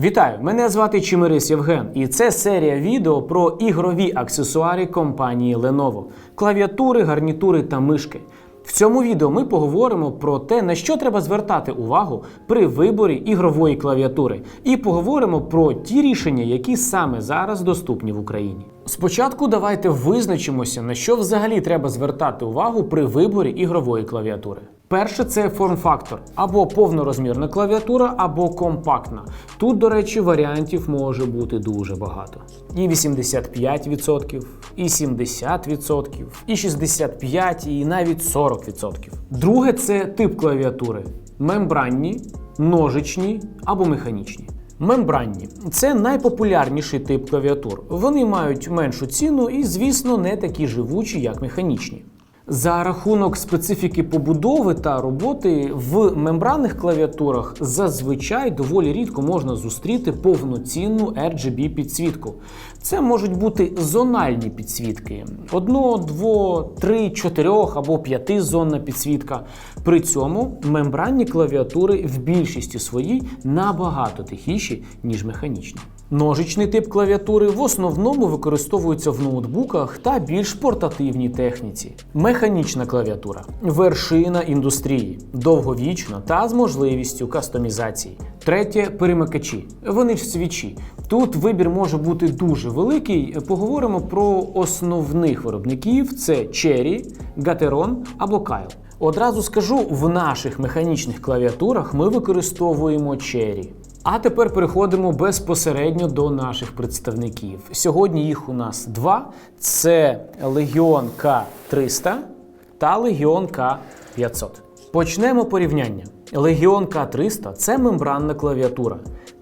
Вітаю! Мене звати Чимирис Євген, і це серія відео про ігрові аксесуари компанії Lenovo, клавіатури, гарнітури та мишки. В цьому відео ми поговоримо про те, на що треба звертати увагу при виборі ігрової клавіатури, і поговоримо про ті рішення, які саме зараз доступні в Україні. Спочатку давайте визначимося, на що взагалі треба звертати увагу при виборі ігрової клавіатури. Перше це форм-фактор або повнорозмірна клавіатура, або компактна. Тут, до речі, варіантів може бути дуже багато. І 85%, і 70%, і 65%, і навіть 40%. Друге це тип клавіатури: мембранні, ножичні або механічні. Мембранні це найпопулярніший тип клавіатур. Вони мають меншу ціну і, звісно, не такі живучі, як механічні. За рахунок специфіки побудови та роботи в мембранних клавіатурах зазвичай доволі рідко можна зустріти повноцінну RGB підсвітку. Це можуть бути зональні підсвітки: одно, дво, три, чотирьох або п'ятизонна підсвітка. При цьому мембранні клавіатури в більшості своїй набагато тихіші, ніж механічні. Ножичний тип клавіатури в основному використовується в ноутбуках та більш портативній техніці. Механічна клавіатура вершина індустрії, довговічна та з можливістю кастомізації. Третє перемикачі. Вони ж свічі. Тут вибір може бути дуже великий. Поговоримо про основних виробників: це Cherry, Gateron або Kyle. Одразу скажу, в наших механічних клавіатурах ми використовуємо Cherry. А тепер переходимо безпосередньо до наших представників. Сьогодні їх у нас два: це Легіон К300 та Легіон К500. Почнемо порівняння. Легіон К300 це мембранна клавіатура.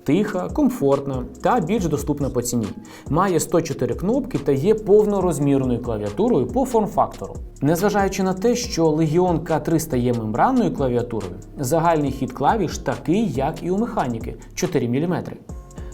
Тиха, комфортна та більш доступна по ціні. Має 104 кнопки та є повнорозмірною клавіатурою по форм-фактору. Незважаючи на те, що Legion K300 є мембранною клавіатурою, загальний хід клавіш такий, як і у механіки 4 мм.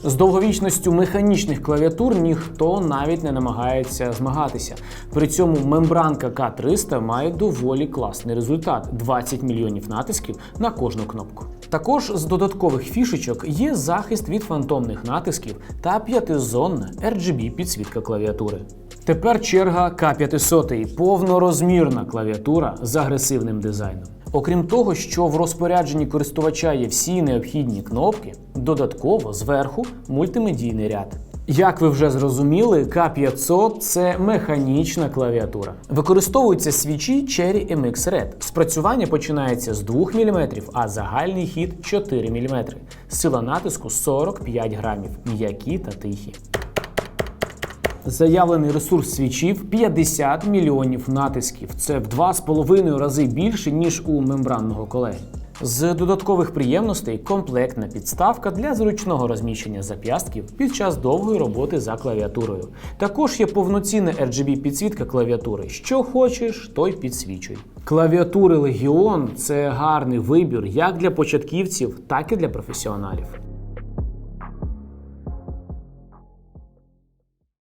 З довговічністю механічних клавіатур ніхто навіть не намагається змагатися. При цьому мембранка К300 має доволі класний результат 20 мільйонів натисків на кожну кнопку. Також з додаткових фішечок є захист від фантомних натисків та п'ятизонна RGB підсвітка клавіатури. Тепер черга К500 повнорозмірна клавіатура з агресивним дизайном. Окрім того, що в розпорядженні користувача є всі необхідні кнопки, додатково зверху мультимедійний ряд. Як ви вже зрозуміли, К500 це механічна клавіатура. Використовуються свічі Cherry MX Red. Спрацювання починається з 2 мм, а загальний хід 4 мм. Сила натиску 45 грамів, м'які та тихі. Заявлений ресурс свічів 50 мільйонів натисків. Це в 2,5 рази більше, ніж у мембранного колеги. З додаткових приємностей комплектна підставка для зручного розміщення зап'ястків під час довгої роботи за клавіатурою. Також є повноцінна RGB підсвітка клавіатури. Що хочеш, той підсвічуй. Клавіатури Legion – це гарний вибір як для початківців, так і для професіоналів.